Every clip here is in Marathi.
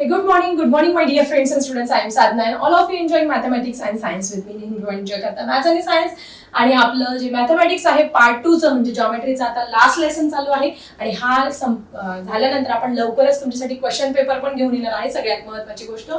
Hey, good morning, good morning, my dear friends and students. I am Sadhna and all of you enjoying mathematics and science with me. नेहमी एन्जॉय करता मॅथ्स आणि सायन्स आणि आपलं जे मॅथमॅटिक्स आहे पार्ट टूचं म्हणजे जॉमेट्रीचा आता लास्ट लेसन चालू आहे. आणि हा संप- झाल्यानंतर आपण लवकरच तुमच्यासाठी क्वेश्चन पेपर पण घेऊन येणार आहे सगळ्यात महत्वाची गोष्ट.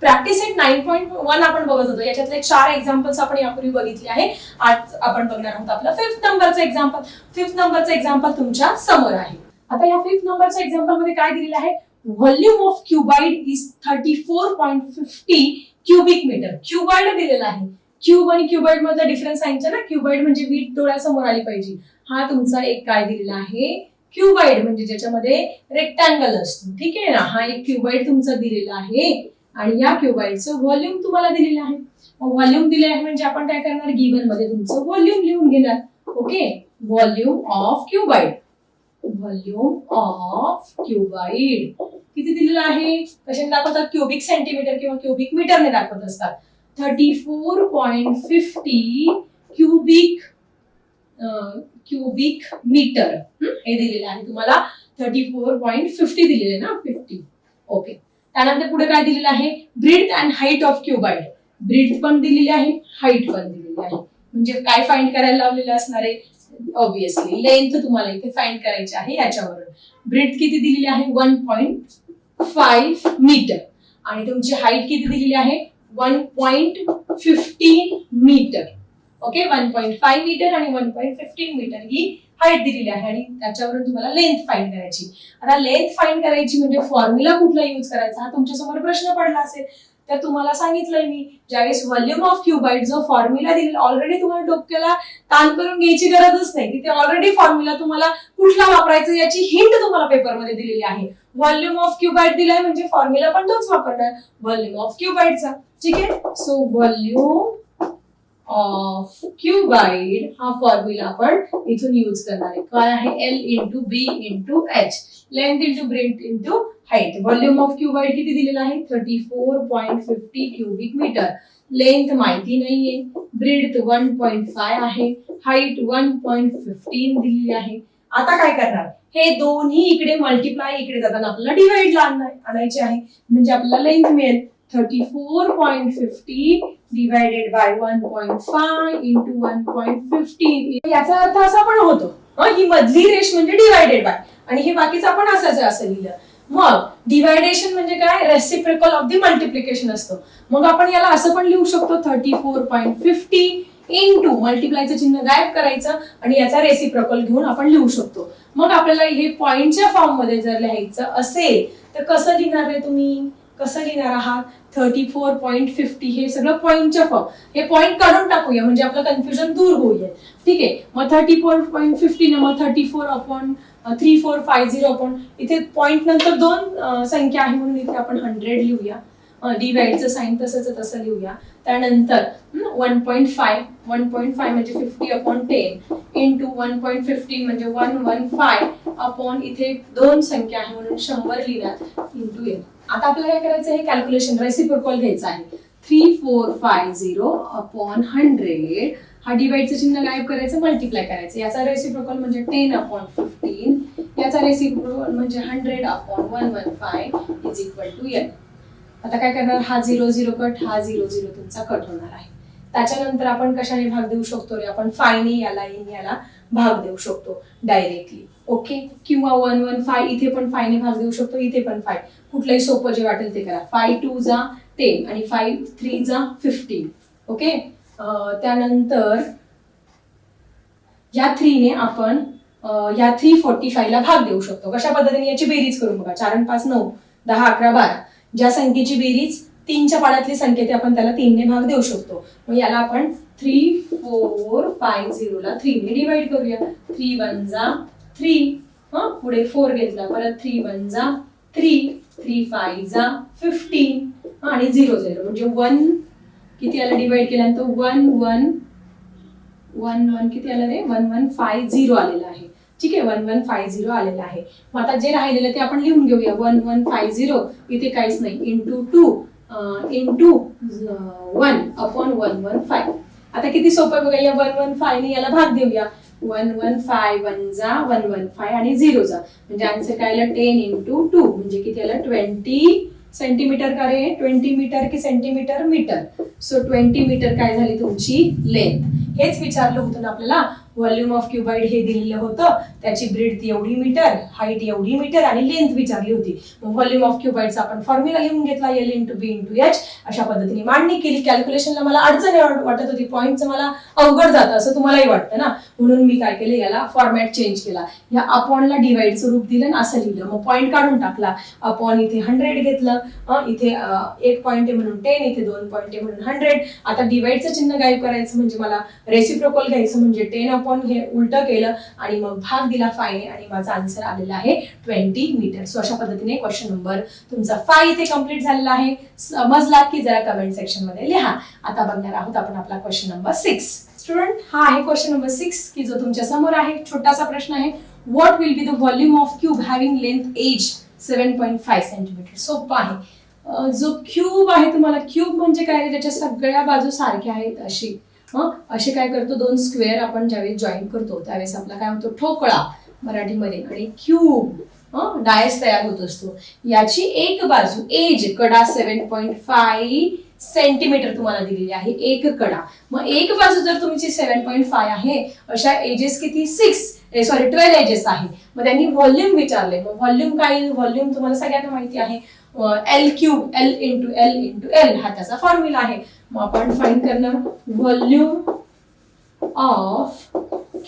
Practice eight nine point one आपण बघत होतो. याच्यातले चार एक्झाम्पल्स आपण यापूर्वी बघितले आहे. आज आपण बघणार आहोत आपलं फिफ्थ नंबरचं एक्झाम्पल फिफ्थ नंबरचं एक्झाम्पल तुमच्यासमोर आहे. आता या फिफ्थ नंबरच्या एक्झाम्पलमध्ये काय दिलेलं आहे? Volume of cuboid is thirty four point fifty cubic metre. Cuboid दिलेला आहे. क्यूब आणि क्युबाइड मधला डिफरन्स सांगितलं ना? क्युबाइड म्हणजे वीट डोळ्यासमोर आली पाहिजे. हा तुमचा एक काय दिलेला आहे? क्युबाइड म्हणजे ज्याच्यामध्ये रेक्टँगल असतो. ठीक आहे ना? हा एक क्युबाइड तुमचा दिलेला आहे. आणि या क्युबाइडचं व्हॉल्यूम तुम्हाला दिलेलं आहे. व्हॉल्यूम दिले आहे म्हणजे आपण काय करणार? गिवनमध्ये तुमचं व्हॉल्यूम लिहून घेणार. Okay? Volume of cuboid. Volume of cuboid किती दिलेलं आहे? कशाने दाखवतात? क्युबिक सेंटीमीटर किंवा क्युबिक मीटरने दाखवत असतात. Thirty four point fifty cubic cubic metre. हे? दिलेलं आहे तुम्हाला. थर्टी फोर पॉईंट फिफ्टी दिलेले ना? फिफ्टी ओके त्यानंतर पुढे काय दिलेलं आहे? Breadth and height of cuboid breadth पण दिलेली आहे हाईट पण दिलेली आहे. म्हणजे काय फाइंड करायला लावलेलं असणार आहे? ऑब्विसली लेंथ तुम्हाला इथे फाइंड करायची आहे याच्यावरून. ब्रेथ किती दिलेली आहे? वन पॉईंट फाईव्ह मीटर आणि तुमची हाईट किती दिलेली आहे? One point fifteen metre okay one point five metre आणि वन पॉईंट फिफ्टीन मीटर ही हाईट दिलेली आहे आणि त्याच्यावरून तुम्हाला लेंथ फाईंड करायची. आता लेंथ फाईंड करायची म्हणजे फॉर्म्युला कुठला यूज करायचा? हा तुमच्यासमोर प्रश्न पडला असेल. तर तुम्हाला सांगितलंय मी ज्यावेळेस व्हॉल्यूम ऑफ क्युबाईट जो फॉर्म्युला दिला ऑलरेडी तुम्हाला डोक्याला ताण करून घ्यायची गरजच नाही. तिथे ऑलरेडी फॉर्म्युला तुम्हाला कुठला वापरायचा याची हिंट तुम्हाला पेपरमध्ये दिलेली आहे. व्हॉल्यूम ऑफ क्युबाईट दिलाय म्हणजे फॉर्म्युला पण तोच वापरणार. व्हॉल्यूम ऑफ क्युबाईटचा ठीक आहे? सो व्हॉल्यूम ऑफ क्युबाईड हा फॉर्म्युला आपण इथून युज करणार आहे. काय आहे? L into B into H length into breadth into height volume of cuboid किती दिलेला आहे? Thirty four point fifty cubic metre length माहिती नाहीये. ब्रेड वन पॉईंट फाय आहे. हाईट वन पॉईंट फिफ्टीन दिलेली आहे. आता काय करणार? हे दोन्ही इकडे मल्टिप्लाय इकडे जाताना आपल्याला डिवाइड आणायचे आहे. म्हणजे आपल्याला लेंथ मिळेल. Thirty four point fifty divided by one point five into one point fifteen याचा अर्थ असा पण होतो. ही मधली रेष म्हणजे डिवायडेड बाय आणि हे बाकीचं आपण असंच असं लिहिलं. मग डिवायडेशन म्हणजे काय? रेसिप्रिकल ऑफ दी मल्टिप्लिकेशन असतं. मग आपण याला असं पण लिहू शकतो thirty four point fifty into मल्टिप्लायचं चिन्ह गायब करायचं आणि याचा रेसिप्रकल घेऊन आपण लिहू शकतो. मग आपल्याला हे पॉईंटच्या फॉर्ममध्ये जर लिहायचं असेल तर कसं लिहिणार आहे तुम्ही? कसं लिहिणार आहात? थर्टी फोर पॉईंट फिफ्टी हे सगळं पॉईंटच्या फॉर्म हे पॉईंट काढून टाकूया म्हणजे आपलं कन्फ्युजन दूर होईल ठीक आहे? मग थर्टी फोर पॉईंट फिफ्टी मग thirty four upon three four five zero upon इथे पॉईंट नंतर दोन संख्या आहे म्हणून इथे आपण हंड्रेड लिहूया. डिवाइडचं साईन तसंच तसं लिहूया. त्यानंतर one point five one point five म्हणजे fifty upon ten into one point fifteen म्हणजे वन वन फाय अपॉन इथे दोन संख्या आहे म्हणून शंभर लिहिण्यात इंटू एन आता आपल्याला काय करायचं आहे? कॅल्क्युलेशन रेसिप्रोकॉल घ्यायचं आहे. Three four five zero upon hundred हा डिवाइडचं चिन्ह गायब करायचं मल्टिप्लाय करायचं. याचा रेसिप्रोकॉल म्हणजे टेन अपॉन फिफ्टीन याचा रेसिप्रोकॉल म्हणजे hundred upon one one five is equal to N आता काय करणार? हा झिरो झिरो कट हा झिरो झिरो तुमचा कट होणार आहे. त्याच्यानंतर आपण कशाने भाग देऊ शकतो रे? आपण फायने याला इन याला भाग देऊ शकतो डायरेक्टली ओके किंवा वन वन फाय इथे पण फायने भाग देऊ शकतो इथे पण फाय कुठलंही सोपं जे वाटेल ते करा. फाय टू जा टेन आणि फाय थ्री जा फिफ्टीन ओके त्यानंतर या थ्रीने आपण या थ्री फोर्टी फायला भाग देऊ शकतो. कशा पद्धतीने? याची बेरीज करून बघा. चार आणि पाच नऊ. दहा अकरा बारा. ज्या संख्येची बेरीज तीनच्या पाड्यातली संख्या ती आपण त्याला तीनने भाग देऊ शकतो. मग याला आपण थ्री फोर फाय झिरोला थ्रीने डिवाइड करूया. थ्री वन जा थ्री हा? पुढे फोर घेतला परत थ्री वन जा थ्री थ्री फाय जा फिफ्टीन आणि झिरो झिरो म्हणजे वन किती आला डिवाइड केल्यानंतर वन वन वन वन किती आलं रे? वन वन फाय झिरो आलेला आहे. ठीक आहे वन वन फाय झिरो आलेलं आहे. मग आता जे राहिलेलं ते आपण लिहून घेऊया. वन वन फाय झिरो इथे काहीच नाही. Into two into one upon one one five आता किती सोपं बघा या वन वन फायने याला भाग देऊया. वन वन फाय वन जा वन वन फाय आणि झिरो जा. म्हणजे आन्सर काय आलं? टेन इंटू टू म्हणजे किती आलं? ट्वेंटी सेंटीमीटर का रे? ट्वेंटी मीटर की centimetre metre so twenty metre काय झाली तुमची? लेंथ हेच विचारलं होतं ना आपल्याला. व्हॉल्यूम ऑफ क्युबाइड हे दिलेलं होतं. त्याची ब्रेड एवढी मीटर हाईट एवढी मीटर आणि लेंथ विचारली होती. व्हॉल्यूम ऑफ क्युबाइडचा आपण फॉर्म्युला लिहून घेतला L into B into H अशा पद्धतीने मांडणी केली. कॅल्क्युलेशनला मला अडचण वाटत होती. पॉईंटचं मला अवघड जातं असं तुम्हालाही वाटतं ना? म्हणून मी काय केलं? याला फॉर्मॅट चेंज केला. या अपॉनला डिवाइडचं रूप दिलं आणि असं लिहिलं. मग पॉईंट काढून टाकला. अपॉन इथे हंड्रेड घेतलं. इथे एक पॉईंट आहे म्हणून टेन इथे दोन पॉईंट आहे म्हणून हंड्रेड आता डिवाइडचं चिन्ह गायब करायचं म्हणजे मला रेसिप्रोकॉल घ्यायचं म्हणजे टेन अपॉन हे उलट केलं आणि मग भाग दिला फायने आणि माझा आन्सर आलेला आहे ट्वेंटी मीटर सो अशा पद्धतीने क्वेश्चन नंबर तुमचा फाय इथे कंप्लीट झालेला आहे. समजला की जरा कमेंट सेक्शनमध्ये लिहा. आता बघणार आहोत आपण आपला क्वेश्चन नंबर सिक्स स्टुडंट हा आहे क्वेश्चन नंबर सिक्स की जो तुमच्यासमोर आहे. छोटासा प्रश्न आहे. What will be the volume of cube having length edge seven point five centimetre सोपा आहे. जो क्यूब आहे तुम्हाला क्यूब म्हणजे काय? त्याच्या सगळ्या बाजू सारख्या आहेत अशी. मग असे काय करतो दोन स्क्वेअर आपण ज्यावेळेस जॉईन करतो त्यावेळेस आपला काय होतो ठोकळा मराठीमध्ये आणि क्यूब डायस तयार होत असतो. याची एक बाजू एज कडा सेवन पॉईंट फाईव्ह सेंटीमीटर तुम्हाला दिलेली आहे एक कडा. मग एक बाजू जर तुमची सेव्हन पॉईंट फाय आहे अशा एजेस किती? सिक्स सॉरी ट्वेल्व एजेस आहे. मग त्यांनी व्हॉल्यूम विचारले मग व्हॉल्यूम काय व्हॉल्यूम तुम्हाला सगळ्यांना माहिती आहे. L cube L into L into L हा त्याचा फॉर्म्युला आहे. मग आपण फाईंड करणार. Volume of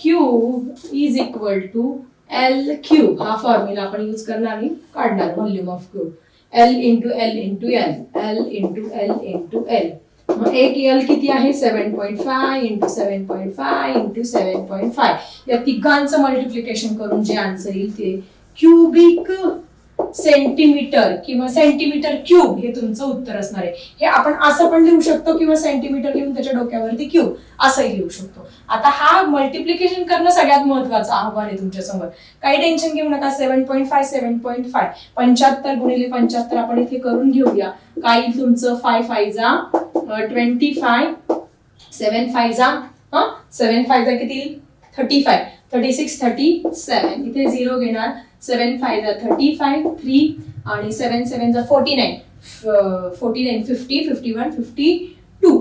cube is equal to L cube हा फॉर्म्युला आपण यूज करणार आणि काढणार volume of cube L into L into L L into L into L मग एक एल किती आहे? Seven point five into seven point five into seven point five या तिघांचं मल्टिप्लिकेशन करून जे आन्सर येईल ते क्युबिक सेंटीमीटर किंवा सेंटीमीटर क्यूब हे तुमचं उत्तर असणार आहे. हे आपण असं पण लिहू शकतो किंवा सेंटीमीटर लिहून त्याच्या डोक्यावरती क्यूब असंही लिहू शकतो. आता हा मल्टिप्लिकेशन करणं सगळ्यात महत्वाचं आव्हान आहे तुमच्यासमोर. काही टेन्शन घेऊ नका seven point five seven point five पंच्याहत्तर गुणिले पंच्याहत्तर आपण इथे करून घेऊया. काही तुमचं फाय फाय जा ट्वेंटी फाय सेव्हन फाय जा हा? सेव्हन फाय जा किती? Thirty five thirty six thirty seven. इथे झिरो घेणार. सेवन फाय जा थर्टी फाय थ्री आणि सेवन सेवन जा forty nine forty nine fifty fifty one fifty two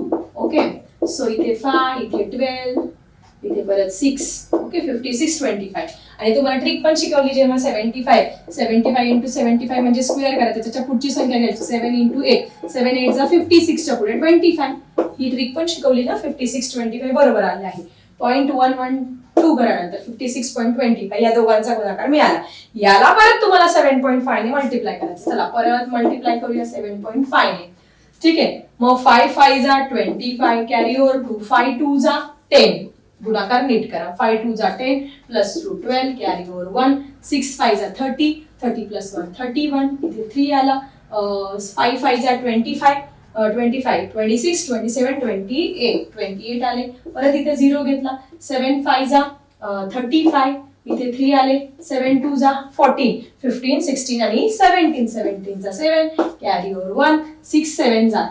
okay so इथे फाय इथे ट्वेल्व इथे परत six okay fifty six twenty five आणि तुम्हाला ट्रिक पण शिकवली जेव्हा seventy five seventy five into seventy five म्हणजे स्क्वेअर करायचं. त्याच्या पुढची संख्या घ्यायची. Seven into eight seven eight जा फिफ्टी सिक्सच्या पुढे ट्वेंटी फाय ही ट्रिक पण शिकवली ना? फिफ्टी सिक्स ट्वेंटी फाय बरोबर आले आहे. Point one one two घरानंतर fifty six point twenty five या दोघांचा गुणाकार मिळाला. याला परत तुम्हाला सेव्हन पॉईंट फायने मल्टिप्लाय करायचं. चला परत मल्टिप्लाय करूया सेव्हन पॉईंट फाय ने. ठीक आहे? मग फाय फाय जा twenty five carry over two five two जा टेन गुणाकार नीट करा. फाय टू जा ten plus two twelve carry over one six five जा thirty thirty plus one thirty one इथे थ्री आला. फाय फाय जा twenty five twenty five twenty six twenty seven twenty eight twenty eight आले. परत इथे झिरो घेतला. सेवन फाय जा थर्टी फाय इथे थ्री आले. सेवन टू जा फोर्टीन फिफ्टीन सिक्स्टीन आणि seventeen सेव्हन्टीनचा seven carry over one six seven जा.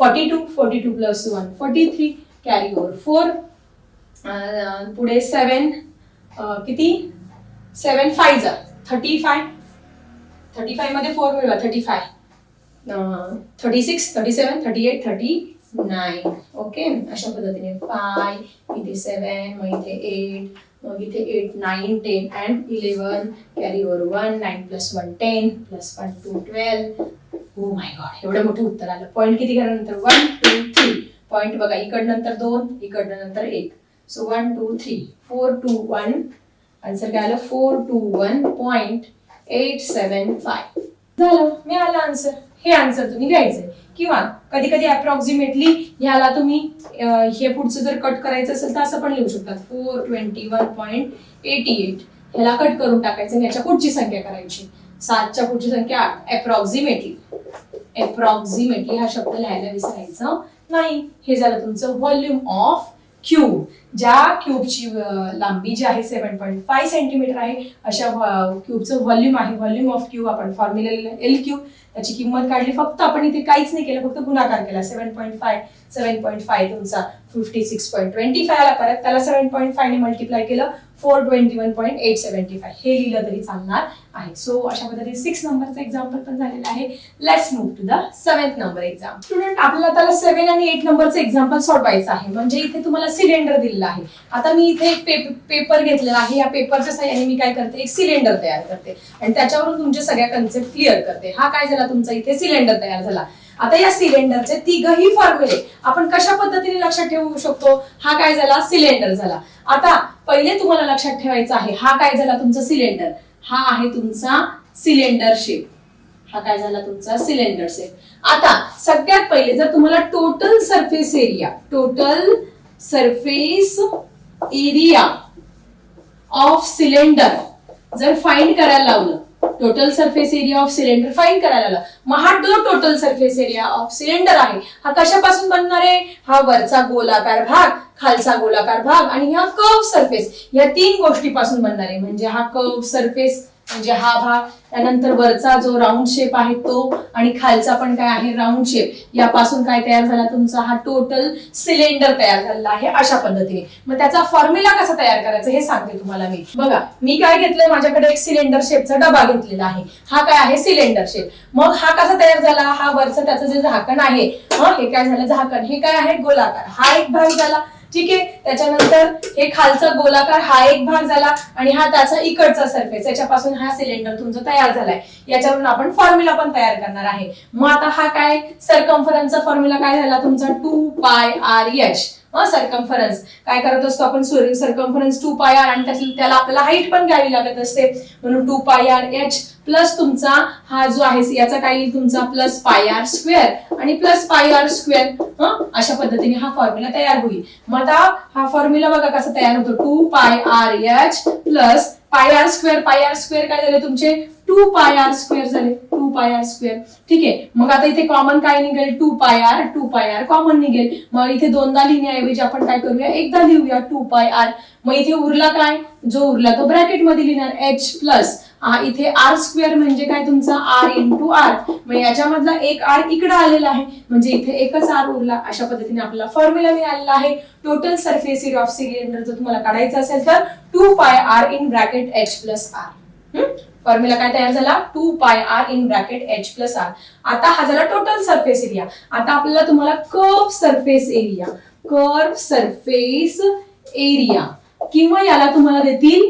Forty two forty two plus one forty three carry over four पुढे सेवन किती? सेवन फाय जा. थर्टी फाय थर्टी फायमध्ये फोर मिळवा thirty five thirty six thirty seven thirty eight thirty nine okay अशा पद्धतीने फाय इथे सेवन मग इथे एट मग इथे eight nine ten and eleven carry one nine plus one ten plus one two twelve हो माय गॉड एवढं मोठं उत्तर आलं. पॉईंट किती केल्यानंतर? वन टू थ्री पॉईंट बघा इकडनंतर नंतर दोन इकडनं नंतर एक. So one two three four two one answer काय आलं? Four two one point eight seven five झालं. मिळालं आन्सर हे आन्सर तुम्ही द्यायचंय किंवा कधी कधी अप्रॉक्सिमेटली ह्याला तुम्ही हे पुढचं जर कट करायचं असेल तर असं पण लिहू शकतात four twenty one point eighty eight ह्याला कट करून टाकायचं आणि याच्या पुढची संख्या करायची. सातच्या पुढची संख्या आठ. अप्रॉक्सिमेटली अप्रॉक्सिमेटली हा शब्द लिहायला विसरायचा नाही. हे झालं तुमचं व्हॉल्यूम ऑफ क्यूब ज्या क्यूबची लांबी जी आहे सेवन पॉईंट फाय सेंटीमीटर आहे अशा क्यूबचं व्हॉल्यूम आहे. व्हॉल्यूम ऑफ क्यूब आपण फॉर्म्युला एल क्यूब त्याची किंमत काढली. फक्त आपण इथे काहीच नाही केलं फक्त गुणाकार केला. Seven point five seven point five तुमचा fifty six point twenty five आला. परत त्याला सेवन पॉईंट फायने मल्टिप्लाय केलं four twenty one point eight seventy five हे लिहिलं तरी चालणार. आहे. सो अशा पद्धतीने सिक्स नंबरचं एक्झाम्पल पण झालेलं आहे. Let's move to the seventh number exam student आपल्याला त्याला सेव्हन आणि एट नंबरचं एक्झाम्पल सोडवायचं आहे. म्हणजे इथे तुम्हाला सिलेंडर दिलेला आहे. आता मी इथे एक पेपर घेतलेला आहे. या पेपरच्या सहाय्याने मी काय करते? एक सिलेंडर तयार करते. आणि त्याच्यावरून तुमच्या सगळ्या कन्सेप्ट क्लिअर करते. हा काय झाला? तुमचा इथे सिलेंडर तयार झाला. आता या सिलेंडरचे तिघही फॉर्म्युले आपण कशा पद्धतीने लक्षात ठेवू शकतो? हा काय झाला? सिलेंडर झाला. आता पहिले तुम्हाला लक्षात ठेवायचं आहे. हा काय झाला? तुमचा सिलेंडर हा आहे तुमचा सिलेंडर शेप हा काय झाला तुमचा सिलेंडर शेप आता सगळ्यात पहिले जर तुम्हाला total surface area total surface area of cylinder जर फाइंड करायला लावलं total surface area of cylinder find करायला लागला. मग हा जो total surface area of cylinder आहे हा कशापासून बनणार आहे? हा वरचा गोलाकार भाग खालचा गोलाकार भाग आणि हा कर्व सरफेस या तीन गोष्टीपासून बनणार आहे. म्हणजे हा कर्व सरफेस म्हणजे हा भाग त्यानंतर वरचा जो राऊंड शेप आहे तो आणि खालचा पण काय आहे राऊंड शेप यापासून काय तयार झाला तुमचा? हा टोटल सिलेंडर तयार झालेला आहे अशा पद्धतीने. मग त्याचा फॉर्म्युला कसा तयार करायचा हे सांगते तुम्हाला मी. बघा मी काय घेतलंय माझ्याकडे एक सिलेंडर शेपचा डबा घेतलेला आहे. हा काय आहे? सिलेंडर शेप मग हा कसा तयार झाला? हा वरचं त्याचं जे झाकण आहे हे काय झालं? झाकण. हे काय आहे? गोलाकार. हा एक भाग झाला. ठीक आहे? त्याच्यानंतर हे खालचा गोलाकार हा एक भाग झाला आणि हा त्याचा इकडचा सरफेस याच्यापासून हा सिलेंडर तुमचा तयार झालाय. याच्यावरून आपण फॉर्म्युला पण तयार करणार आहे. मग आता हा काय? सरकम्फरन्सचा फॉर्म्युला काय झाला तुमचा? To pi R H circumference काय करत असतो आपण? सरकम्फरन्स टू पाय आर आणि त्याला आपल्याला हाईट पण घ्यावी लागत असते. म्हणून to pi R H plus तुमचा हा जो आहे याचा काय येईल तुमचा? Plus pi R square. आणि प्लस पाय आर स्क्वेअर अशा पद्धतीने हा फॉर्म्युला तयार होईल. मग आता हा फॉर्म्युला बघा कसा तयार होतो. Two pi R H plus pi R square. Pi R square काय झाले तुमचे? टू पाय आर स्क्वेअर झाले. Two pi R square. ठीक आहे. मग आता इथे कॉमन काय निघेल? Two pi R two pi R common निघेल. मग इथे दोनदा लिहिण्याऐवजी आपण काय करूया? एकदा लिहूया टू पाय आर. मग इथे उरला काय? जो उरला तो ब्रॅकेटमध्ये लिहिणार. एच प्लस इथे आर स्क्वेअर म्हणजे काय तुमचा? आर इंटू आर मग याच्यामधला एक आर इकडे आलेला आहे. म्हणजे इथे एकच आर उरला. अशा पद्धतीने आपल्याला फॉर्म्युला मिळालेला आहे. Total surface area of cylinder जर तुम्हाला काढायचं असेल तर two pi R in bracket H plus R formula काय तयार झाला? Two pi R in bracket H plus R आता हा झाला टोटल सरफेस एरिया आता आपल्याला तुम्हाला curve surface area curve surface area किंवा याला तुम्हाला देतील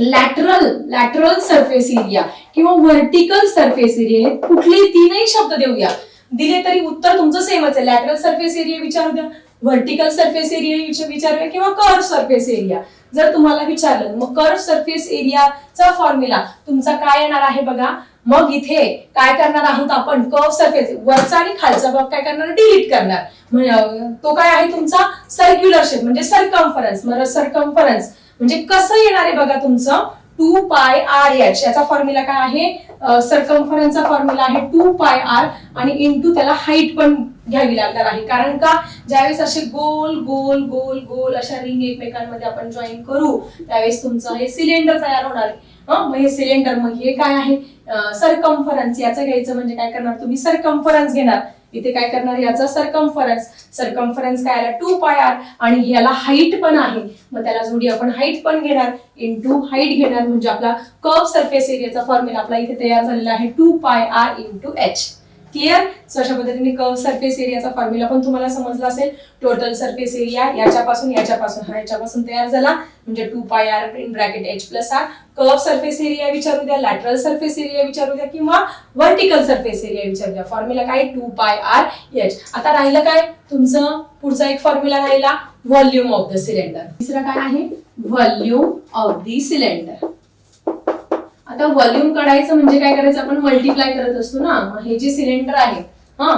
लॅटरल लॅटरल सरफेस एरिया किंवा व्हर्टिकल सरफेस एरिया हे कुठले तीनही शब्द देऊया. दिले तरी उत्तर तुमचं सेमच आहे लॅटरल सरफेस एरिया विचारू द्या. व्हर्टिकल सरफेस एरिया विचारूया किंवा कर्व सरफेस एरिया जर तुम्हाला विचारलं मग कर्व सरफेस एरियाचा फॉर्म्युला तुमचा काय येणार आहे बघा. मग इथे काय करणार आहोत आपण? कर्व सरफेस वरचा आणि खालचा भाग काय करणार? डिलीट करणार. तो काय आहे तुमचा? सर्क्युलर शेप म्हणजे सरकम्फरन्स मग सरकम्फरन्स म्हणजे कसं येणार आहे बघा तुमचं? To pi R H. याचा फॉर्म्युला काय आहे? सरकमफरन्सचा फॉर्म्युला आहे टू पाय आर आणि इंटू त्याला हाईट पण घ्यावी लागणार आहे. कारण का? ज्यावेळेस असे गोल गोल गोल गोल अशा रिंग एकमेकांमध्ये आपण जॉईन करू त्यावेळेस तुमचं हे सिलेंडर तयार होणार आहे. मग हे सिलेंडर मग हे काय आहे? सरकमफरन्स याचं घ्यायचं म्हणजे काय करणार तुम्ही? सरकमफरन्स घेणार. इथे काय करणार? याचा सरकमफरन्स सरकमफरन्स काय आला? टू पाय आर आणि याला हाईट पण आहे. मग त्याला जोडी आपण हाईट पण घेणार. इन टू हाईट घेणार. म्हणजे आपला कर्व सरफेस एरियाचा फॉर्म्युला आपला इथे तयार झालेला आहे. Two pi R in two H clear? So अशा पद्धतीने कर्व सरफेस एरियाचा फॉर्म्युला पण तुम्हाला समजला असेल. टोटल सरफेस एरिया याच्यापासून याच्यापासून. हा याच्यापासून तयार झाला. म्हणजे two pi R in bracket H plus R curve surface area विचारू द्या लॅटरल सरफेस एरिया विचारू द्या किंवा व्हर्टिकल सरफेस एरिया विचारू द्या. फॉर्म्युला काय? टू पाय आर एच आता राहिलं काय? तुमचं पुढचा एक फॉर्म्युला राहिला. व्हॉल्यूम ऑफ द सिलेंडर तिसरा काय आहे? व्हॉल्यूम ऑफ द सिलेंडर आता व्हॉल्यूम काढायचं म्हणजे काय करायचं? आपण मल्टिप्लाय करत असतो ना. हे जे सिलेंडर आहे हा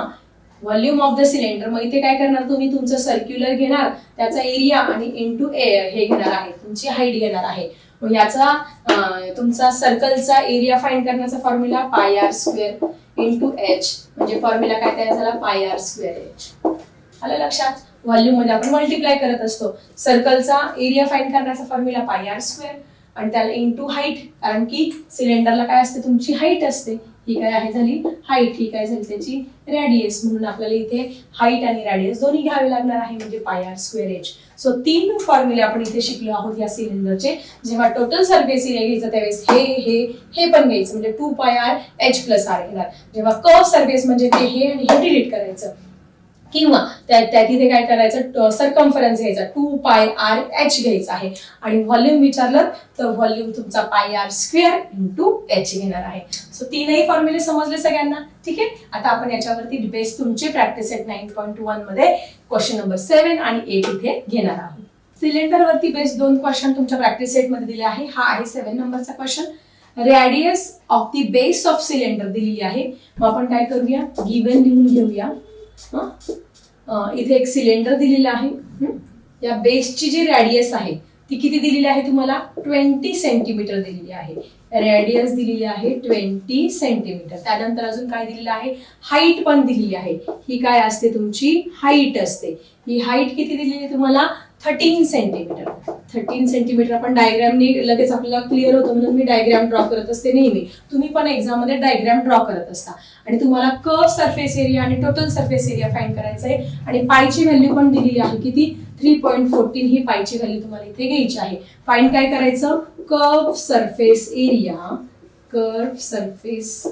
व्हॉल्यूम ऑफ द सिलेंडर मग इथे काय करणार तुम्ही? तुमचं सर्क्युलर घेणार त्याचा एरिया आणि इंटू हे घेणार आहे. तुमची हाईट घेणार आहे. मग याचा तुमचा सर्कलचा एरिया फाईंड करण्याचा formula pi R square into H म्हणजे फॉर्म्युला काय तयार झाला? पाय आर स्क्वेअर एच आलं लक्षात? व्हॉल्यूममध्ये आपण मल्टिप्लाय करत असतो. सर्कलचा एरिया फाईंड करण्याचा फॉर्म्युला पाय आर स्क्वेअर आणि त्याला इंटू हाईट कारण की सिलेंडरला काय असते? तुमची हाईट असते. ही काय आहे झाली? हाईट ही काय झाली? त्याची रॅडियस म्हणून आपल्याला इथे हाईट आणि रॅडियस दोन्ही घ्यावे लागणार आहे म्हणजे पाय आर स्क्वेअर एच सो तीन फॉर्म्युले आपण इथे शिकलो आहोत या सिलेंडरचे जेव्हा टोटल सर्फेस एरिया घ्यायचा त्यावेळेस हे हे हे पण घ्यायचं. म्हणजे two pi R H plus R घेणार जेव्हा कर्व सर्फेस म्हणजे ते हे आणि हे डिलीट करायचं. किंवा त्या त्या तिथे काय करायचं? सरकम्फरन्स घ्यायचा. टू पाय आर एच घ्यायचा आहे. आणि व्हॉल्यूम विचारलं तर व्हॉल्यूम तुमचा पाय आर स्क्वेअर इंटू एच घेणार आहे. सो तीनही फॉर्म्युले समजले सगळ्यांना? ठीक आहे? आता आपण याच्यावरती बेस तुमचे प्रॅक्टिस एट नाईन पॉईंट वनमध्ये क्वेश्चन नंबर सेव्हन आणि एट इथे घेणार आहोत. सिलेंडर वरती बेस दोन क्वेश्चन तुमच्या प्रॅक्टिस सेटमध्ये दिले आहे. हा आहे सेव्हन नंबरचा question radius of the base of cylinder दिलेली आहे. मग आपण काय करूया? गिवन लिहून घेऊया. इथे एक सिलेंडर दिलेला आहे. या बेसची जी रॅडियस आहे ती किती दिलेली आहे तुम्हाला? ट्वेंटी सेंटीमीटर दिलेली आहे. रॅडियस दिलेली आहे ट्वेंटी सेंटीमीटर त्यानंतर अजून काय दिलेलं आहे? हाईट पण दिलेली आहे. ही काय असते तुमची? हाईट असते. ही हाईट किती दिलेली आहे तुम्हाला? थर्टीन सेंटीमीटर थर्टीन सेंटीमीटर आपण डायग्रामनी लगेच आपल्याला क्लिअर होतं म्हणून मी डायग्राम ड्रॉ करत असते नेहमी. तुम्ही पण एक्झाममध्ये डायग्राम ड्रॉ करत असता. आणि तुम्हाला कर्व सरफेस एरिया आणि टोटल सरफेस एरिया फाईन करायचा आहे आणि पायची व्हॅल्यू पण दिलेली आहे किती? थ्री पॉईंट फोर्टीन ही पायची व्हॅल्यू तुम्हाला इथे घ्यायची आहे. फाईन काय करायचं? Curve surface area curve surface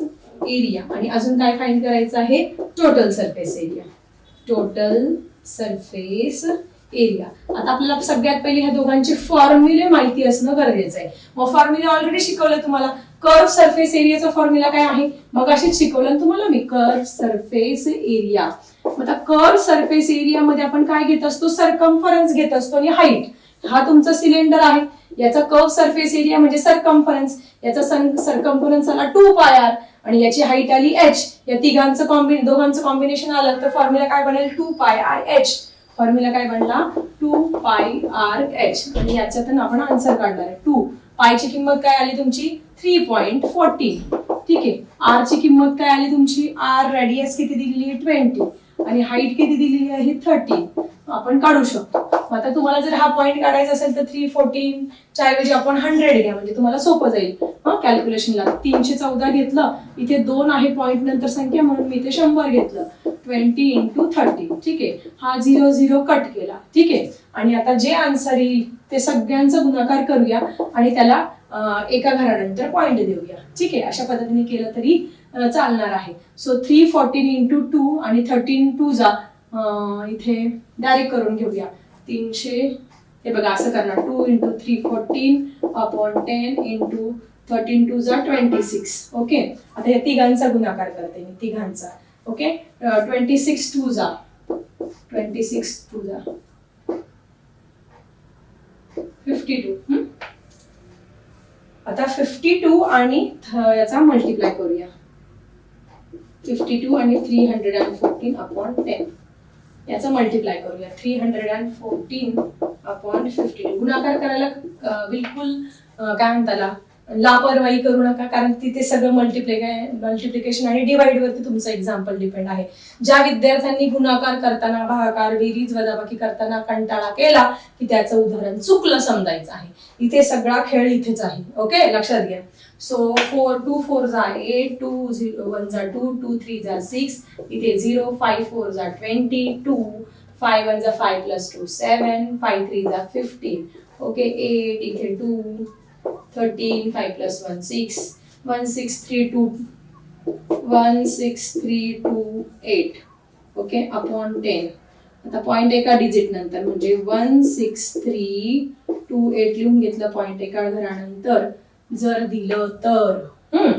area आणि अजून काय फाईन करायचं आहे? Total surface area total surface area आता आपल्याला सगळ्यात पहिले ह्या दोघांचे फॉर्म्युले माहिती असणं गरजेचं आहे. मग फॉर्म्युले ऑलरेडी शिकवलं तुम्हाला. कर्व सरफेस एरियाचा फॉर्म्युला काय आहे? मग अशीच शिकवलं तुम्हाला मी. कर्व सरफेस एरिया मग आता कर्व सरफेस एरियामध्ये आपण काय घेत असतो? सरकम्फरन्स घेत असतो आणि हाईट हा तुमचा सिलेंडर आहे. याचा कर्व सरफेस एरिया म्हणजे सरकम्फरन्स याचा सरकम्फरन्स आला टू पाय आर आणि याची हाईट आली एच या तिघांचं कॉम्बिने दोघांचं कॉम्बिनेशन आलं तर फॉर्म्युला काय बनेल? To pi R H formula काय बनला? To pi R H. म्हणजे आणि याच्यातून आपण आन्सर काढणार आहे. टू. पायची किंमत काय आली तुमची? Three point fourteen. ठीक आहे. आर ची किंमत काय आली तुमची? आर रेडियस किती दिलेली आहे? ट्वेंटी आणि हाईट किती दिलेली आहे? थर्टी आपण काढू शकतो. मग आता तुम्हाला जर हा पॉईंट काढायचा असेल तर थ्री फोर्टीन च्या ऐवजी आपण हंड्रेड घ्या म्हणजे तुम्हाला सोपं जाईल. हा कॅल्क्युलेशनला तीनशे चौदा घेतलं इथे दोन आहे पॉईंट नंतर संख्या म्हणून मी इथे शंभर घेतलं. ट्वेंटी इंटू थर्टी ठीक आहे? हा झिरो झिरो कट केला. ठीक आहे? आणि आता जे आन्सर येईल ते सगळ्यांचा गुणाकार करूया आणि त्याला एका घरानंतर पॉईंट देऊया. ठीक आहे? अशा पद्धतीने केलं तरी चालणार आहे. So three fourteen into two आणि थर्टीन टू जा. इथे डायरेक्ट करून घेऊया. तीनशे हे बघा असं करणार. Two into three fourteen upon ten into thirteen two जा ट्वेंटी सिक्स ओके आता या तिघांचा गुणाकार करते मी तिघांचा. ओके ट्वेंटी सिक्स टू जा ट्वेंटी सिक्स टू जा फिफ्टी टू आता फिफ्टी टू आणि याचा मल्टिप्लाय करूया. फिफ्टी टू आणि three hundred and fourteen upon ten याचा मल्टिप्लाय करूया. Three hundred and fourteen upon fifty गुणाकार करायला बिलकुल काय म्हणताला? लापरवाही करू नका कारण तिथे सगळं मल्टिप्लिकाय मल्टिप्लिकेशन आणि डिवाइड वरती तुमचं एक्झाम्पल डिपेंड आहे. ज्या विद्यार्थ्यांनी गुणाकार करताना भागाकार बेरीज वजाबाकी करताना कंटाळा केला की त्याचं उदाहरण चुकलं समजायचं आहे. इथे सगळा खेळ इथेच आहे. ओके लक्षात घ्या. सो फोर टू फोर जा एट टू झिरो वन जा टू टू थ्री जा सिक्स इथे झिरो फाईव्ह फोर जा ट्वेंटी टू फाय वन जा five plus two seven five three जा फिफ्टीन ओके एट इथे two thirteen five plus one six one six three two one six three two eight okay upon ten आता पॉईंट एका डिजिट नंतर म्हणजे one six three two eight लिहून घेतलं पॉईंट एका घरानंतर. जर दिलं तर. हम्म.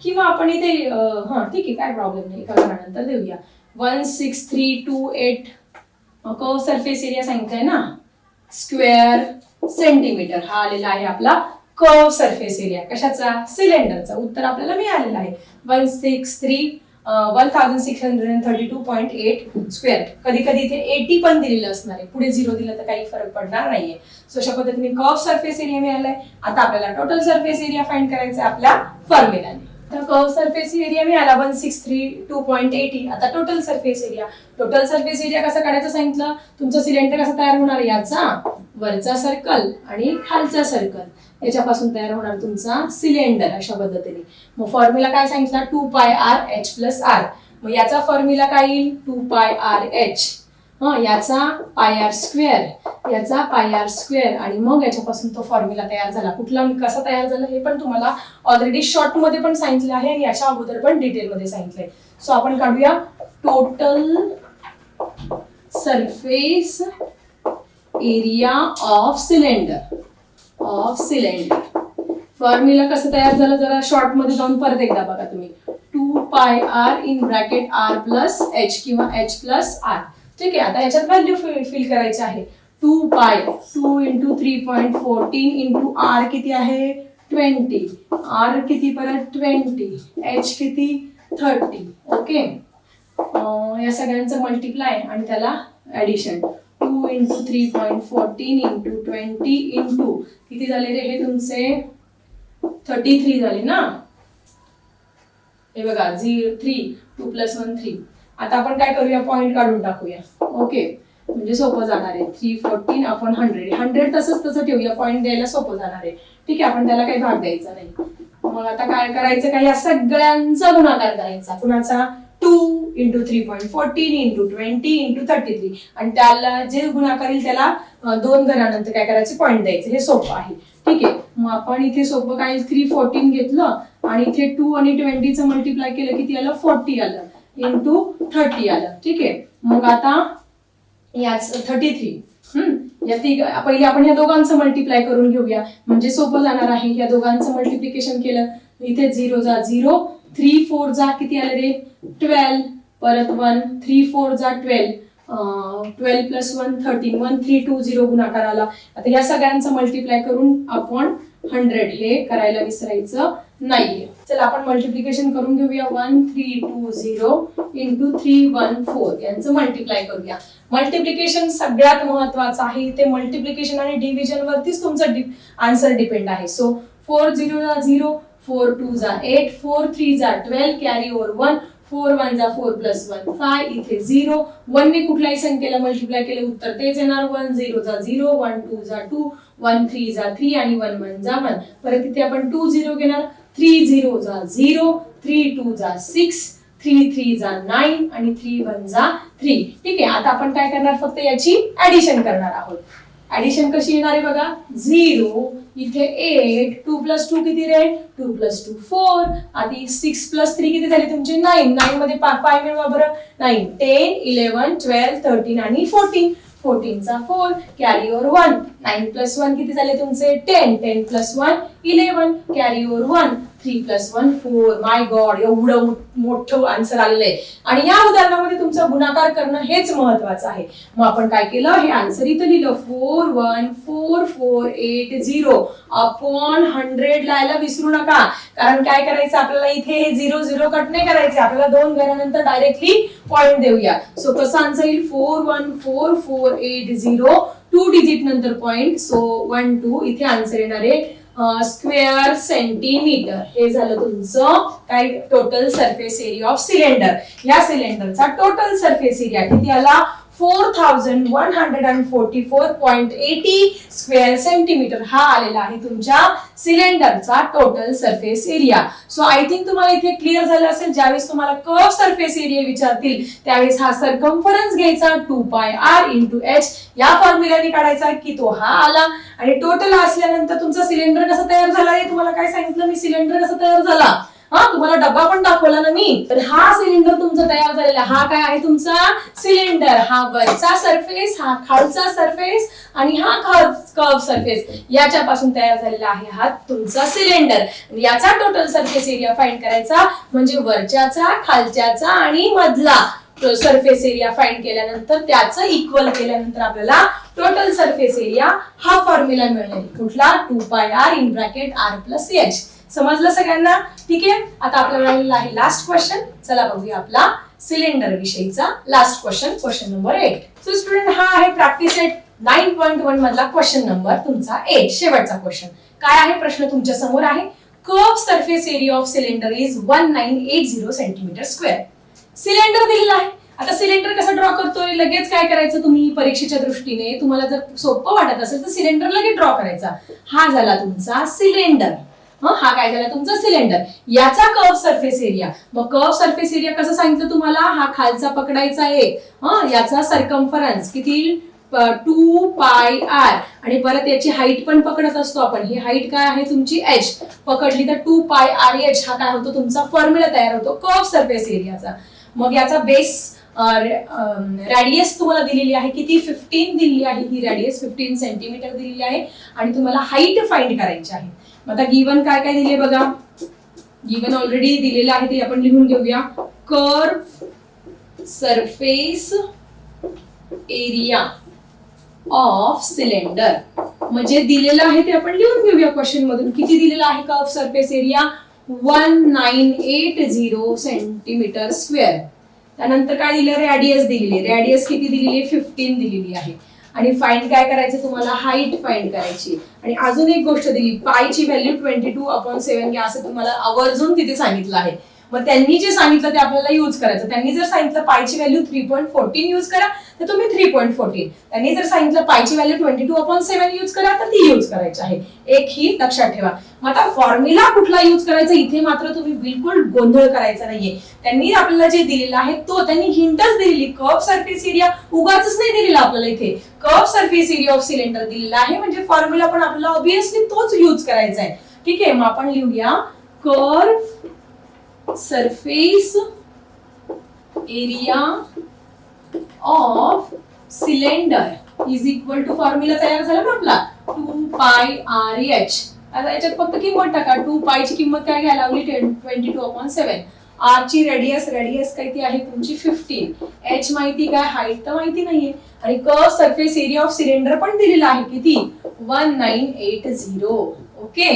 किंवा आपण इथे हां हा ठीक आहे काय प्रॉब्लेम नाही. एका घरानंतर देऊया. One six three two eight curve surface area सांगितलंय ना? स्क्वेअर सेंटीमीटर हा आलेला आहे आपला कर्व सरफेस एरिया कशाचा? सिलेंडरचा उत्तर आपल्याला मिळालेलं आहे. One six three one thousand six hundred and thirty two point eight square कधी कधी इथे एटी पण दिलेलं असणार आहे. पुढे झिरो दिलं तर काही फरक पडणार नाहीये. सो अशा पद्धतीने कर्व सरफेस एरिया मिळालाय. आता आपल्याला टोटल सरफेस एरिया फाइंड करायचा आहे आपल्या फॉर्म्युलाने तर कर्व सरफेस एरिया मिळाला one six three two point eighty आता total surface area total surface area कसा काढायचं सांगितलं? तुमचं सिलेंडर कसं तयार होणार याचा वरचा सर्कल आणि खालचा सर्कल याच्यापासून तयार होणार तुमचा सिलेंडर अशा पद्धतीने. मग फॉर्म्युला काय सांगितला? To pi R H plus R मग याचा फॉर्म्युला काय येईल? टू पाय आर एच हा याचा पाय आर स्क्वेअर याचा पाय आर स्क्वेअर आणि मग याच्यापासून तो फॉर्म्युला तयार झाला. कुठला कसा तयार झाला हे पण तुम्हाला ऑलरेडी शॉर्टमध्ये पण सांगितलं आहे आणि याच्या अगोदर पण डिटेलमध्ये सांगितलंय. सो आपण काढूया. Total surface area of cylinder of cylinder formula कसं तयार झालं? जरा शॉर्टमध्ये जाऊन परत एकदा बघा तुम्ही. Two pi R in bracket R plus H किंवा एच प्लस आर ठीक आहे आता याच्यात व्हॅल्यू फिल करायची आहे. Two pi two into three point fourteen into R किती आहे? ट्वेंटी आर किती परत ट्वेंटी एच किती? थर्टी ओके या सगळ्यांचं मल्टिप्लाय आणि त्याला addition two into three point fourteen into twenty into किती झाले रे हे तुमचे? थर्टी थ्री झाले ना? हे बघा zero three two plus one three आता आपण काय करूया? पॉईंट काढून टाकूया. ओके म्हणजे सोपं जाणार आहे. थ्री फोर्टीन आपण हंड्रेड हंड्रेड तसंच तसं ठेवूया. पॉईंट द्यायला सोपं जाणार आहे. ठीक आहे आपण त्याला काही भाग द्यायचा नाही. मग आता काय करायचं? काय या सगळ्यांचा गुणाकार करायचा. कुणाचा? Two into three point fourteen into twenty into thirty three आणि त्याला जे गुणाकार येईल त्याला दोन घरानंतर काय करायचे? पॉईंट द्यायचे. हे सोपं आहे. ठीक आहे? मग आपण इथे सोपं काय? थ्री फोर्टीन घेतलं आणि इथे टू आणि ट्वेंटीचं मल्टिप्लाय केलं किती आलं? फोर्टी आलं. इंटू थर्टी आलं. ठीक आहे? मग आता याच थर्टी थ्री या तिघ पहिले आपण ह्या दोघांचं मल्टिप्लाय करून घेऊया. म्हणजे सोपं जाणार आहे. या दोघांचं मल्टिप्लिकेशन केलं. इथे झिरो जा झिरो थ्री फोर जा किती आले रे? ट्वेल्व. परत वन थ्री फोर जा twelve. Twelve plus one thirteen. One three two zero गुणाकार आला. आता या सगळ्यांचं मल्टिप्लाय करून आपण हंड्रेड हे करायला विसरायचं नाहीये. चला आपण मल्टिप्लिकेशन करून घेऊया. One three two zero into three one four. यांचं मल्टिप्लाय करूया. मल्टिप्लिकेशन सगळ्यात महत्वाचं आहे. ते मल्टिप्लिकेशन आणि डिव्हिजन वरतीच तुमचं आन्सर डिपेंड आहे. So four zero zero four two जा एट फोर थ्री जा twelve carry over one four one जा फोर प्लस वन फाय इथे झिरो वन ने कुठल्याही संख्येला मल्टिप्लाय केले उत्तर तेच येणार वन झिरो जा झिरो वन टू जा टू वन थ्री जा थ्री आणि वन वन जा वन परत इथे आपण टू झिरो घेणार थ्री झिरो जा झिरो थ्री टू जा सिक्स थ्री थ्री जा नाईन आणि थ्री वन जा थ्री ठीक आहे आता आपण काय करणार फक्त याची ऍडिशन करणार आहोत. ऍडिशन कशी येणार आहे बघा? झिरो इथे एट टू प्लस टू किती रे? टू प्लस टू फोर आधी सिक्स प्लस थ्री किती झाले तुमचे? नाईन नाईन मध्ये पाय मिळवा बरं. Nine ten eleven twelve thirteen आणि fourteen फोर्टीनचा four carry over one nine plus one किती झाले तुमचे? Ten ten plus one eleven carry over one three plus one four my God एवढं मोठं आन्सर आलेलं आहे. आणि या उदाहरणामध्ये तुमचा गुणाकार करणं हेच महत्वाचं आहे. मग आपण काय केलं? हे आन्सर इथं लिहिलं. Four one four four eight zero upon hundred लायला विसरू नका. कारण काय करायचं? आपल्याला इथे हे झिरो झिरो कट नाही करायचे. आपल्याला दोन घरानंतर डायरेक्टली पॉईंट देऊया. सो कसं आन्सर येईल? Four one four four eight zero two digit नंतर पॉईंट सो वन टू इथे आन्सर येणार आहे. स्क्वेअर सेंटीमीटर हे झालं तुमचं काय total surface area of cylinder या सिलेंडरचा टोटल सरफेस एरिया किती आला? Four thousand one hundred and forty four point eighty square centimetre हा आलेला आहे तुमच्या सिलेंडरचा total surface area so I think तुम्हाला इथे क्लिअर झालं असेल ज्यावेळेस तुम्हाला कर्व सरफेस एरिया विचारतील त्यावेळेस हा सरकम्फरन्स घ्यायचा to pi R into H या फॉर्म्युलाने काढायचा की तो हा आला. आणि टोटल असल्यानंतर तुमचा सिलेंडर कसा तयार झाला हे तुम्हाला काय सांगितलं? मी सिलेंडर कसा तयार झाला? हा तुम्हाला डब्बा पण दाखवला ना मी. तर हा सिलेंडर तुमचा तयार झालेला. हा काय आहे तुमचा? सिलेंडर हा वरचा सरफेस हा खालचा सरफेस आणि हा कर्व सरफेस याच्यापासून तयार झालेला आहे हा तुमचा सिलेंडर याचा टोटल सरफेस एरिया फाइंड करायचा म्हणजे वरच्याचा खालच्याचा आणि मधला सरफेस एरिया फाइंड केल्यानंतर त्याचं इक्वल केल्यानंतर आपल्याला टोटल सरफेस एरिया हा फॉर्म्युला मिळेल. कुठला? Two pi R in bracket R plus H समजलं सगळ्यांना? ठीक आहे? आता आपल्याला राहिलेला आहे लास्ट क्वेश्चन चला बघूया आपला सिलेंडर विषयीचा last question question number eight so student हा आहे practice eight nine point one मधला क्वेश्चन नंबर तुमचा एट शेवटचा क्वेश्चन काय आहे? प्रश्न तुमच्यासमोर आहे. Curve surface area of cylinder is one nine eight zero centimetre square cylinder दिलेला आहे. आता सिलेंडर कसं ड्रॉ करतोय? लगेच काय करायचं तुम्ही परीक्षेच्या दृष्टीने? तुम्हाला जर सोपं वाटत असेल तर सिलेंडर लगेच ड्रॉ करायचा. हा झाला तुमचा सिलेंडर हा? काय झाला? तुमचा सिलेंडर याचा कर्व सरफेस एरिया मग कर्व सरफेस एरिया कसं सांगितलं तुम्हाला? हा खालचा पकडायचा आहे. हा? याचा सरकम्फरन्स किती? टू पाय आर आणि परत याची हाईट पण पकडत असतो आपण. ही हाईट काय आहे? तुमची एच पकडली तर टू पाय आर एच हा काय होतो? तुमचा फॉर्म्युला तयार होतो. कर्व सरफेस एरियाचा मग याचा बेस रॅडियस तुम्हाला दिलेली आहे किती? फिफ्टीन दिलेली आहे. ही रॅडियस फिफ्टीन सेंटीमीटर दिलेली आहे. आणि तुम्हाला हाईट फाईंड करायची आहे. आता गिवन काय काय दिले बघा. गिवन ऑलरेडी दिलेलं आहे ते आपण लिहून घेऊया. Curve surface area of cylinder म्हणजे दिलेलं आहे ते आपण लिहून घेऊया क्वेश्चन मधून. किती दिलेलं आहे curve surface area one nine eight zero centimetre square त्यानंतर काय दिलं? रॅडियस दिलेली रॅडियस किती दिलेली फिफ्टीन दिलेली आहे. आणि फाईंड काय करायचं तुम्हाला? हाईट फाईंड करायची. आणि अजून एक गोष्ट दिली पायची value twenty two upon seven घ्या असं तुम्हाला आवर्जून तिथे सांगितलं आहे. मग त्यांनी जे सांगितलं ते आपल्याला युज करायचं. त्यांनी जर सांगितलं पायची value three point fourteen use करा तर तुम्ही थ्री पॉईंट फोर्टीन त्यांनी जर सांगितलं पायची value twenty two upon seven use करा तर ती युज करायची आहे. एक ही लक्षात ठेवा. मग आता फॉर्म्युला कुठला युज करायचा इथे मात्र तुम्ही बिलकुल गोंधळ करायचा नाहीये. त्यांनी आपल्याला जे दिलेलं आहे तो त्यांनी हिंटच दिलेली कर्व सरफेस एरिया उगाच नाही दिलेला आपल्याला इथे. Curve surface area of cylinder दिलेला आहे म्हणजे फॉर्म्युला पण आपल्याला ऑब्विसली तोच युज करायचा आहे. ठीक आहे मग आपण लिहूया. Curve surface area of cylinder is equal to formula तयार झाला ना आपला? टू पाय आर एच आता याच्यात फक्त किंमत टाका. टू पाय ची किंमत काय घ्यायला लावली twenty two upon seven R ची रेडियस रेडियस काय ती आहे? तुमची फिफ्टीन एच माहिती काय? हाईट तर माहिती नाहीये. आणि क सरफेस एरिया ऑफ सिलेंडर पण दिलेला आहे. किती? One nine eight zero okay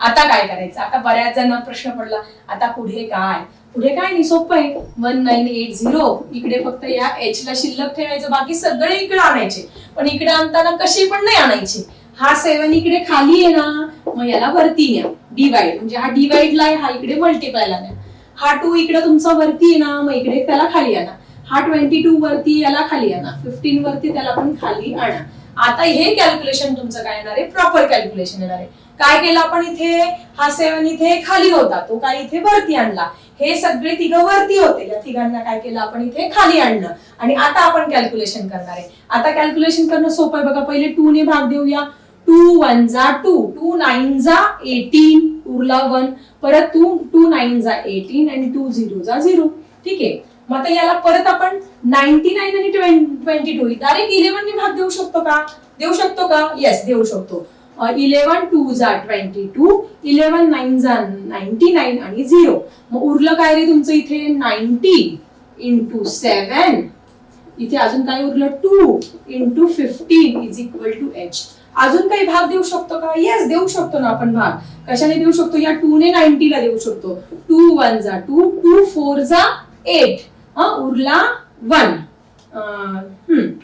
आता काय करायचं? आता बऱ्याच जणांना प्रश्न पडला आता पुढे काय? पुढे काय नाही सोपं आहे. वन नाईन एट झिरो इकडे फक्त या एच ला शिल्लक ठेवायचं बाकी सगळे इकडे आणायचे. पण इकडे आणताना कशी पण नाही आणायचे. हा सेवन इकडे खाली आहे ना मग याला वरती न्या. डिवाइड म्हणजे हा डिवाइडला आहे हा इकडे मल्टिप्लायला न्या. हा टू इकडे तुमचा वरती आहे ना मग इकडे त्याला खाली आणा. हा ट्वेंटी टू वरती याला खाली आणा. फिफ्टीन वरती त्याला पण खाली आणा. आता हे कॅल्क्युलेशन तुमचं काय येणार आहे? प्रॉपर कॅल्क्युलेशन येणार आहे. काय केलं आपण इथे? हा सेवन इथे खाली होता तो काय इथे वरती आणला. हे सगळे तिघ वरती होते. या तिघांना काय केलं आपण इथे खाली आणलं. आणि आता आपण कॅल्क्युलेशन करणार आहे. आता कॅल्क्युलेशन करणं सोपं आहे. बघा पहिले टू ने भाग देऊया. टू वन जा टू टू नाईन जा एटीन उरला वन परत टू टू नाईन जा एटीन आणि टू झिरो जा झिरो ठीक आहे? मग आता याला परत आपण नाईन्टी नाईन आणि ट्वेंटी टू डायरेक्ट इलेव्हन ने भाग देऊ शकतो का? देऊ शकतो का? येस देऊ शकतो. इलेव्हन टू जा ट्वेंटी टू इलेव्हन नाईन जा नाईन्टी नाईन आणि झिरो. मग उरलं काय रे तुमचं इथे? नाईन्टी इंटू सेवन इथे अजून काय उरलं? Two into fifteen is equal to H अजून काही भाग देऊ शकतो का? येस देऊ शकतो ना आपण भाग. कशाने देऊ शकतो? या टू ने नाईन्टीला देऊ शकतो. टू वन जा टू टू फोर जा एट हा उरला वन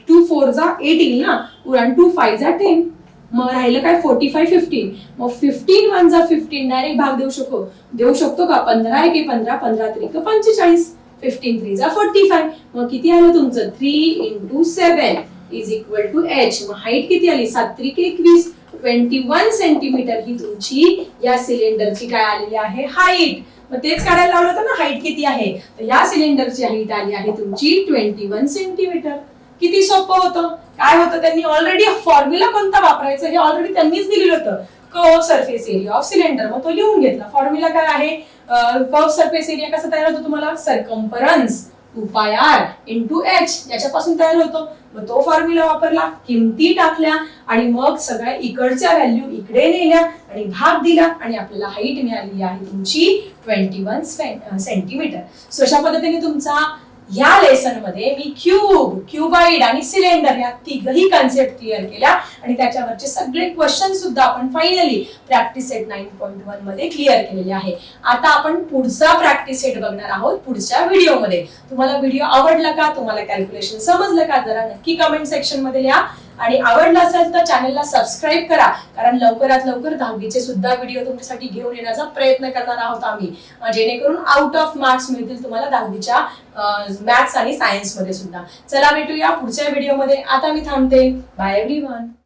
टू फोर जा एट येईल ना? उरण टू फाय जा टेन मग राहिलं काय फोर्टी फाय फिफ्टीन मग फिफ्टीन वन जा फिफ्टीन डायरेक्ट भाग देऊ शकतो देऊ शकतो का? पंधरा एक पंधरा पंधरा त्रिक पंचेचाळीस. फिफ्टीन थ्री जा फोर्टी फाय मग किती आलं तुमचं? Three into seven is equal to H मग हाईट किती आली? सात त्रिक एकवीस. ट्वेंटी वन सेंटीमीटर ही तुमची या सिलेंडरची काय आलेली आहे? हाईट मग तेच काढायला लावलं होतं ना हाईट किती आहे? तर या सिलेंडरची हाईट आली आहे तुमची ट्वेंटी वन सेंटीमीटर किती सोपं होतं? काय होतं? त्यांनी ऑलरेडी फॉर्म्युला कोणता वापरायचा? हे ऑलरेडी त्यांनीच दिलेलं होतं. Curve surface area of cylinder मग तो लिहून घेतला. फॉर्म्युला काय आहे? कर्व सरफेस एरिया कसा तयार होतो तुम्हाला? Circumference two pi R H याच्यापासून तयार होतो. मग तो फॉर्म्युला वापरला. किमती टाकल्या. आणि मग सगळ्या इकडच्या व्हॅल्यू इकडे नेल्या. आणि भाग दिला. आणि आपल्याला हाईट मिळालेली आहे तुमची ट्वेंटी वन सेंटीमीटर सो अशा पद्धतीने तुमचा या लेसनमध्ये मी क्यूब क्युबाईड आणि सिलेंडर या तिघही कन्सेप्ट क्लिअर केल्या. आणि त्याच्यावरचे सगळे क्वेश्चन सुद्धा आपण finally practice set nine point वनमध्ये क्लिअर केलेले आहे. आता आपण पुढचा प्रॅक्टिस सेट बघणार आहोत पुढच्या व्हिडिओमध्ये तुम्हाला व्हिडिओ आवडला का? तुम्हाला कॅल्क्युलेशन समजलं का? जरा नक्की कमेंट सेक्शनमध्ये लिहा. आणि आवडला असेल तर चॅनलला सबस्क्राईब करा. कारण लवकरात लवकर दहावीचे सुद्धा व्हिडिओ तुमच्यासाठी घेऊन येण्याचा प्रयत्न करणार आहोत आम्ही. जेणेकरून आउट ऑफ मार्क्स मिळतील तुम्हाला दहावीच्या मॅथ्स आणि सायन्समध्ये सुद्धा. चला भेटूया पुढच्या व्हिडिओमध्ये आता मी थांबते. Bye every